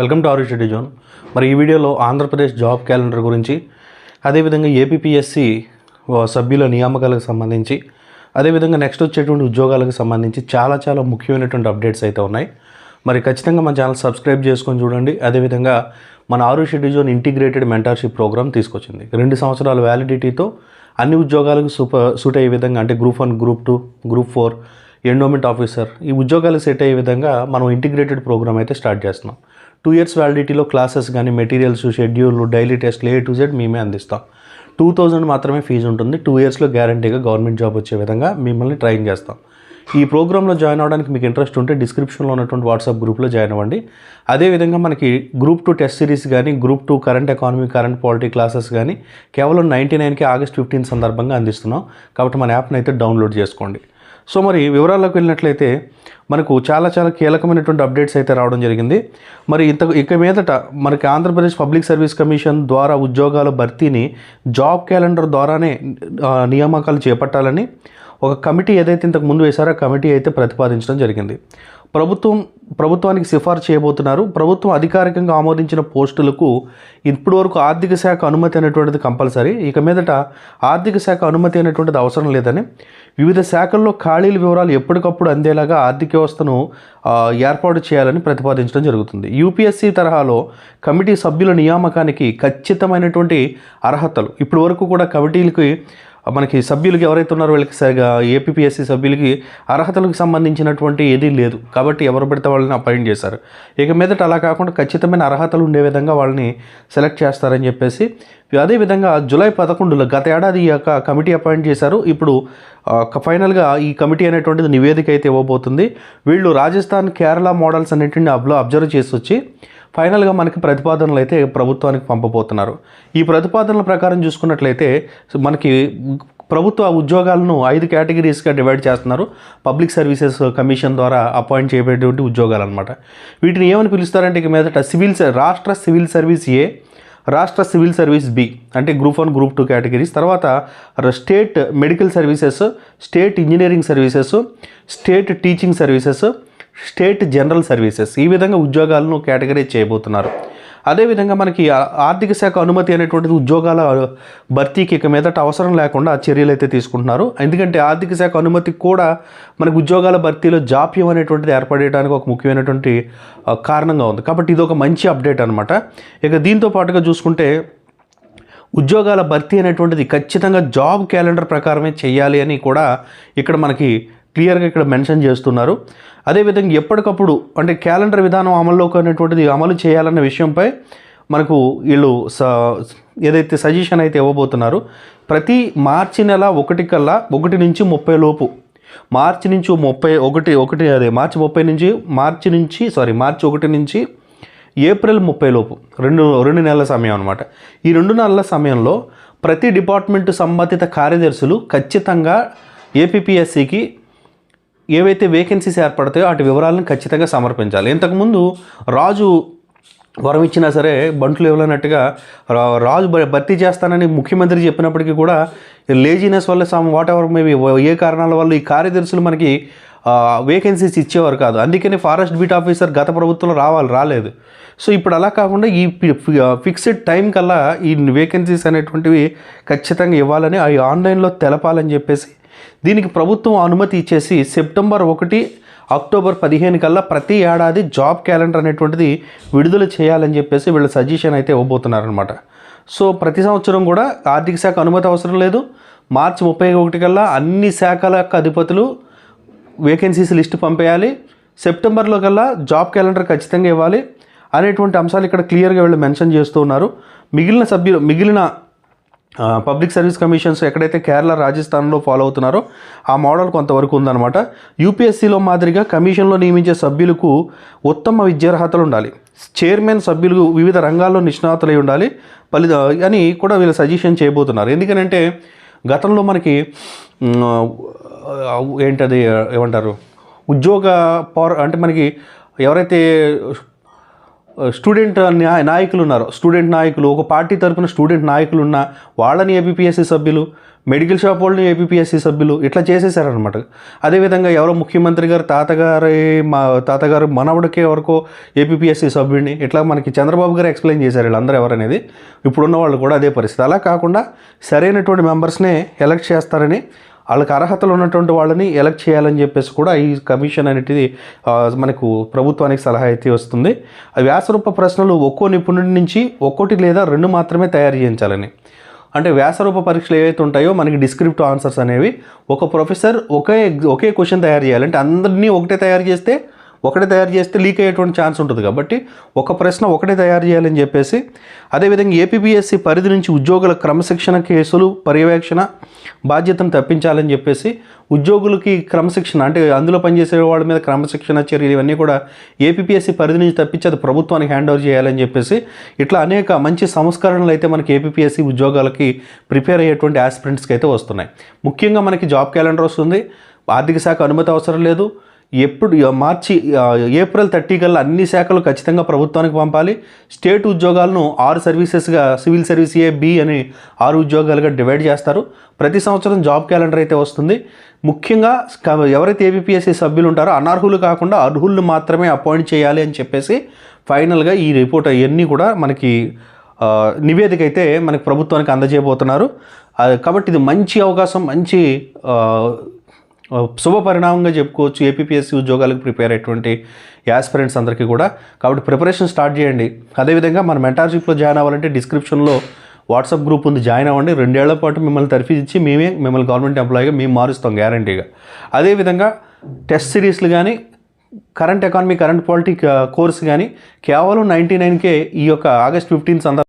Welcome to ఆరిషిటీ zone. మరి ఈ వీడియోలో ఆంధ్రప్రదేశ్ జాబ్ క్యాలెండర్ గురించి అదేవిధంగా ఏపీపీఎస్సి సభ్యుల నియామకాలకు సంబంధించి అదేవిధంగా నెక్స్ట్ వచ్చేటువంటి ఉద్యోగాలకు సంబంధించి చాలా చాలా ముఖ్యమైనటువంటి అప్డేట్స్ అయితే ఉన్నాయి. మరి ఖచ్చితంగా మన ఛానల్ సబ్స్క్రైబ్ చేసుకొని చూడండి. అదేవిధంగా మన ఆరు జోన్ ఇంటిగ్రేటెడ్ మెంటర్షిప్ ప్రోగ్రామ్ తీసుకొచ్చింది. రెండు సంవత్సరాల వ్యాలిడిటీతో అన్ని ఉద్యోగాలకు సూపర్ సూట్ అయ్యే విధంగా అంటే group one group two group four endowment officer ఈ ఉద్యోగాలు సెట్ అయ్యే విధంగా మనం ఇంటిగ్రేటెడ్ ప్రోగ్రామ్ అయితే స్టార్ట్ చేస్తున్నాం. టూ ఇయర్స్ వ్యాలిడిటీలో క్లాసెస్ కానీ మెటీరియల్స్ షెడ్యూల్ డైలీ టెస్ట్లు ఏ టు జెడ్ మేమే అందిస్తాం. టూ థౌజండ్ మాత్రమే ఫీజు ఉంటుంది. టూ ఇయర్స్లో గ్యారంటీగా గవర్నమెంట్ జాబ్ వచ్చే విధంగా మిమ్మల్ని ట్రైన్ చేస్తాం. ఈ ప్రోగ్రాంలో జాయిన్ అవ్వడానికి మీకు ఇంట్రెస్ట్ ఉంటే డిస్క్రిప్షన్లో ఉన్నటువంటి వాట్సాప్ గ్రూప్లో జాయిన్ అవ్వండి. అదేవిధంగా మనకి గ్రూప్ టూ టెస్ట్ సిరీస్ కానీ group two current economy current polity classes కానీ కేవలం నైంటీ నైన్కి ఆగస్ట్ ఫిఫ్టీన్ సందర్భంగా అందిస్తున్నాం. కాబట్టి మన యాప్ని అయితే డౌన్లోడ్ చేసుకోండి. సో మరి వివరాల్లోకి వెళ్ళినట్లయితే మనకు చాలా చాలా కీలకమైనటువంటి అప్డేట్స్ అయితే రావడం జరిగింది. మరి ఇంత ఇక మీదట మనకి ఆంధ్రప్రదేశ్ పబ్లిక్ సర్వీస్ కమిషన్ ద్వారా ఉద్యోగాల భర్తీని జాబ్ క్యాలెండర్ ద్వారానే నియామకాలు చేపట్టాలని ఒక కమిటీ ఏదైతే ఇంతకు ముందు వేశారో ఆ కమిటీ అయితే ప్రతిపాదించడం జరిగింది. ప్రభుత్వం ప్రభుత్వానికి సిఫార్సు చేయబోతున్నారు. ప్రభుత్వం అధికారికంగా ఆమోదించిన పోస్టులకు ఇప్పటి వరకు ఆర్థిక శాఖ అనుమతి అనేటువంటిది కంపల్సరీ. ఇక మీదట ఆర్థిక శాఖ అనుమతి అనేటువంటిది అవసరం లేదని. వివిధ శాఖల్లో ఖాళీల వివరాలు ఎప్పటికప్పుడు అందేలాగా ఆర్థిక వ్యవస్థను ఏర్పాటు చేయాలని ప్రతిపాదించడం జరుగుతుంది. యూపీఎస్సీ తరహాలో కమిటీ సభ్యుల నియామకానికి ఖచ్చితమైనటువంటి అర్హతలు. ఇప్పటి వరకు కూడా కమిటీలకి మనకి సభ్యులకి ఎవరైతే ఉన్నారో వీళ్ళకి సరిగా ఏపీఎస్సీ సభ్యులకి అర్హతలకు సంబంధించినటువంటి ఏదీ లేదు. కాబట్టి ఎవరు పెడితే వాళ్ళని అపాయింట్ చేశారు. ఇక మీదట అలా కాకుండా ఖచ్చితమైన అర్హతలు ఉండే విధంగా వాళ్ళని సెలెక్ట్ చేస్తారని చెప్పేసి అదేవిధంగా జూలై పదకొండులో గత ఏడాది ఈ యొక్క కమిటీ అపాయింట్ చేశారు. ఇప్పుడు ఫైనల్గా ఈ కమిటీ అనేటువంటిది నివేదిక అయితే ఇవ్వబోతుంది. వీళ్ళు రాజస్థాన్ కేరళ మోడల్స్ అనేటువంటి అబ్లో అబ్జర్వ్ చేసి వచ్చి ఫైనల్గా మనకి ప్రతిపాదనలు అయితే ప్రభుత్వానికి పంపబోతున్నారు. ఈ ప్రతిపాదనల ప్రకారం చూసుకున్నట్లయితే మనకి ప్రభుత్వ ఉద్యోగాలను ఐదు కేటగిరీస్గా డివైడ్ చేస్తున్నారు. పబ్లిక్ సర్వీసెస్ కమిషన్ ద్వారా అపాయింట్ చేయబడేటువంటి ఉద్యోగాలు అనమాట వీటిని ఏమని పిలుస్తారంటే ఇక మీదట సివిల్ రాష్ట్ర సివిల్ సర్వీస్ ఏ రాష్ట్ర సివిల్ సర్వీస్ బి అంటే group one group two categories. తర్వాత state medical services state engineering services state teaching services state general services ఈ విధంగా ఉద్యోగాలను కేటగరైజ్ చేయబోతున్నారు. అదేవిధంగా మనకి ఆర్థిక శాఖ అనుమతి అనేటువంటిది ఉద్యోగాల భర్తీకి ఇక మీదట అవసరం లేకుండా ఆ చర్యలు అయితే తీసుకుంటున్నారు. ఎందుకంటే ఆర్థిక శాఖ అనుమతి కూడా మనకు ఉద్యోగాల భర్తీలో జాప్యం అనేటువంటిది ఏర్పడేయడానికి ఒక ముఖ్యమైనటువంటి కారణంగా ఉంది. కాబట్టి ఇది ఒక మంచి అప్డేట్ అనమాట ఇక దీంతో పాటుగా చూసుకుంటే ఉద్యోగాల భర్తీ అనేటువంటిది ఖచ్చితంగా జాబ్ క్యాలెండర్ ప్రకారమే చేయాలి అని కూడా ఇక్కడ మనకి క్లియర్గా ఇక్కడ మెన్షన్ చేస్తున్నారు. అదేవిధంగా ఎప్పటికప్పుడు అంటే క్యాలెండర్ విధానం అమల్లోకి అనేటువంటిది అమలు చేయాలన్న విషయంపై మనకు వీళ్ళు స ఏదైతే సజెషన్ అయితే ఇవ్వబోతున్నారు ప్రతి మార్చి నెల ఒకటి కల్లా ఒకటి నుంచి ముప్పై లోపు. మార్చి నుంచి ముప్పై ఒకటి ఒకటి అదే మార్చి ముప్పై నుంచి మార్చి నుంచి సారీ మార్చి ఒకటి నుంచి ఏప్రిల్ ముప్పై లోపు. రెండు రెండు నెలల సమయం అనమాట ఈ రెండు నెలల సమయంలో ప్రతి డిపార్ట్మెంట్ సంబంధిత కార్యదర్శులు ఖచ్చితంగా ఏపీఎస్సికి ఏవైతే వేకెన్సీస్ ఏర్పడతాయో వాటి వివరాలను ఖచ్చితంగా సమర్పించాలి. ఇంతకుముందు రాజు వరం ఇచ్చినా సరే బంట్లు ఇవ్వలేనట్టుగా రా- రాజు భ- భర్తీ చేస్తానని ముఖ్యమంత్రి చెప్పినప్పటికీ కూడా లేజినెస్ వల్ల సమ్ వాట్ ఎవర్ మేబీ ఏ కారణాల వల్ల ఈ కార్యదర్శులు మనకి వేకెన్సీస్ ఇచ్చేవారు కాదు. అందుకని ఫారెస్ట్ బీట్ ఆఫీసర్ గత ప్రభుత్వంలో రావాలి రాలేదు. సో ఇప్పుడు అలా కాకుండా ఈ ఫిక్స్డ్ టైం కల్లా ఈ వేకెన్సీస్ అనేటువంటివి ఖచ్చితంగా ఇవ్వాలని అవి ఆన్లైన్లో తెలపాలని చెప్పేసి దీనికి ప్రభుత్వం అనుమతి ఇచ్చేసి సెప్టెంబర్ ఒకటి అక్టోబర్ పదిహేను కల్లా ప్రతి ఏడాది జాబ్ క్యాలెండర్ అనేటువంటిది విడుదల చేయాలని చెప్పేసి వీళ్ళ సజెషన్ అయితే ఇవ్వబోతున్నారనమాట సో ప్రతి సంవత్సరం కూడా ఆర్థిక శాఖ అనుమతి అవసరం లేదు. మార్చి ముప్పై ఒకటి కల్లా అన్ని శాఖల యొక్క అధిపతులు వేకెన్సీస్ లిస్ట్ పంపేయాలి. సెప్టెంబర్లో కల్లా జాబ్ క్యాలెండర్ ఖచ్చితంగా ఇవ్వాలి అనేటువంటి అంశాలు ఇక్కడ క్లియర్గా వీళ్ళు మెన్షన్ చేస్తూ ఉన్నారు. మిగిలిన సభ్యులు మిగిలిన పబ్లిక్ సర్వీస్ కమిషన్స్ ఎక్కడైతే కేరళ రాజస్థాన్లో ఫాలో అవుతున్నారో ఆ మోడల్ కొంతవరకు ఉందన్నమాట. యూపీఎస్సీలో మాదిరిగా కమిషన్లో నియమించే సభ్యులకు ఉత్తమ విద్యార్హతలు ఉండాలి. చైర్మన్ సభ్యులు వివిధ రంగాల్లో నిష్ణాతులై ఉండాలి. ఫలిత అని కూడా వీళ్ళు సజెషన్ చేయబోతున్నారు. ఎందుకనంటే గతంలో మనకి ఏంటది ఏమంటారు ఉద్యోగ పౌర అంటే మనకి ఎవరైతే స్టూడెంట్ నాయకులు ఉన్నారు. స్టూడెంట్ నాయకులు. ఒక పార్టీ తరపున స్టూడెంట్ నాయకులు ఉన్న వాళ్ళని ఏపీఎస్సీ సభ్యులు మెడికల్ షాప్ వాళ్ళని ఏపీఎస్సీ సభ్యులు ఇట్లా చేసేసారనమాట అదేవిధంగా ఎవరో ముఖ్యమంత్రి గారు తాతగారి మా తాతగారు మనవడికే వరకు ఏపీఎస్సీ సభ్యుడిని ఇట్లా మనకి చంద్రబాబు గారు ఎక్స్ప్లెయిన్ చేశారు వీళ్ళందరూ ఎవరనేది. ఇప్పుడున్న వాళ్ళు కూడా అదే పరిస్థితి. అలా కాకుండా సరైనటువంటి మెంబర్స్నే ఎలక్ట్ చేస్తారని వాళ్ళకి అర్హతలు ఉన్నటువంటి వాళ్ళని ఎలక్ట్ చేయాలని చెప్పేసి కూడా ఈ కమిషన్ అనేది మనకు ప్రభుత్వానికి సలహా అయితే వస్తుంది. ఆ వ్యాసరూప ప్రశ్నలు ఒక్కో నిపుణుడి నుంచి ఒక్కోటి లేదా రెండు మాత్రమే తయారు చేయించాలని. అంటే వ్యాసరూప పరీక్షలు ఏవైతే ఉంటాయో మనకి డిస్క్రిప్టివ్ ఆన్సర్స్ అనేవి ఒక ప్రొఫెసర్ ఒకే ఒకే క్వశ్చన్ తయారు చేయాలి. అంటే అందరినీ ఒకటే తయారు చేస్తే ఒకటే తయారు చేస్తే లీక్ అయ్యేటువంటి ఛాన్స్ ఉంటుంది కాబట్టి ఒక ప్రశ్న ఒకటే తయారు చేయాలని చెప్పేసి అదేవిధంగా ఏపీపీఎస్సీ పరిధి నుంచి ఉద్యోగుల క్రమశిక్షణ కేసులు పర్యవేక్షణ బాధ్యతను తప్పించాలని చెప్పేసి ఉద్యోగులకి క్రమశిక్షణ అంటే అందులో పనిచేసే వాళ్ళ మీద క్రమశిక్షణ చర్యలు ఇవన్నీ కూడా ఏపీఎస్సి పరిధి నుంచి తప్పించి అది ప్రభుత్వానికి హ్యాండ్ ఓవర్ చేయాలని చెప్పేసి ఇట్లా అనేక మంచి సంస్కరణలు అయితే మనకి ఏపీఎస్సి ఉద్యోగాలకి ప్రిపేర్ అయ్యేటువంటి ఆస్పిరెంట్స్కి అయితే వస్తున్నాయి. ముఖ్యంగా మనకి జాబ్ క్యాలెండర్ వస్తుంది. ఆర్థిక శాఖ అనుమతి అవసరం లేదు. ఎప్పుడు మార్చి ఏప్రిల్ థర్టీ కల్లా అన్ని శాఖలు ఖచ్చితంగా ప్రభుత్వానికి పంపాలి. స్టేట్ ఉద్యోగాలను ఆరు సర్వీసెస్గా సివిల్ సర్వీస్ ఏ బి అని ఆరు ఉద్యోగాలుగా డివైడ్ చేస్తారు. ప్రతి సంవత్సరం జాబ్ క్యాలెండర్ అయితే వస్తుంది. ముఖ్యంగా ఎవరైతే ఏబిపిఎస్సి సభ్యులు ఉంటారో అనర్హులు కాకుండా అర్హులను మాత్రమే అపాయింట్ చేయాలి అని చెప్పేసి ఫైనల్గా ఈ రిపోర్ట్ అవన్నీ కూడా మనకి నివేదిక అయితే మనకి ప్రభుత్వానికి అందజేయబోతున్నారు. కాబట్టి ఇది మంచి అవకాశం మంచి శుభ పరిణామంగా చెప్పుకోవచ్చు. ఏపీఎస్సి ఉద్యోగాలకు ప్రిపేర్ అయ్యేటువంటి యాస్పిరెంట్స్ అందరికీ కూడా. కాబట్టి ప్రిపరేషన్ స్టార్ట్ చేయండి. అదేవిధంగా మన మెంటార్షిప్లో జాయిన్ అవ్వాలంటే డిస్క్రిప్షన్లో వాట్సాప్ గ్రూప్ ఉంది. జాయిన్ అవ్వండి. రెండేళ్ళ పాటు మిమ్మల్ని తరఫీ ఇచ్చి మేమే మిమ్మల్ని గవర్నమెంట్ ఎంప్లాయీగా మేము మారుస్తాం గ్యారంటీగా అదేవిధంగా టెస్ట్ సిరీస్లు కానీ current economy current polity course కానీ కేవలం నైంటీ నైన్కే ఈ యొక్క ఆగస్ట్ ఫిఫ్టీన్ సందర్భంగా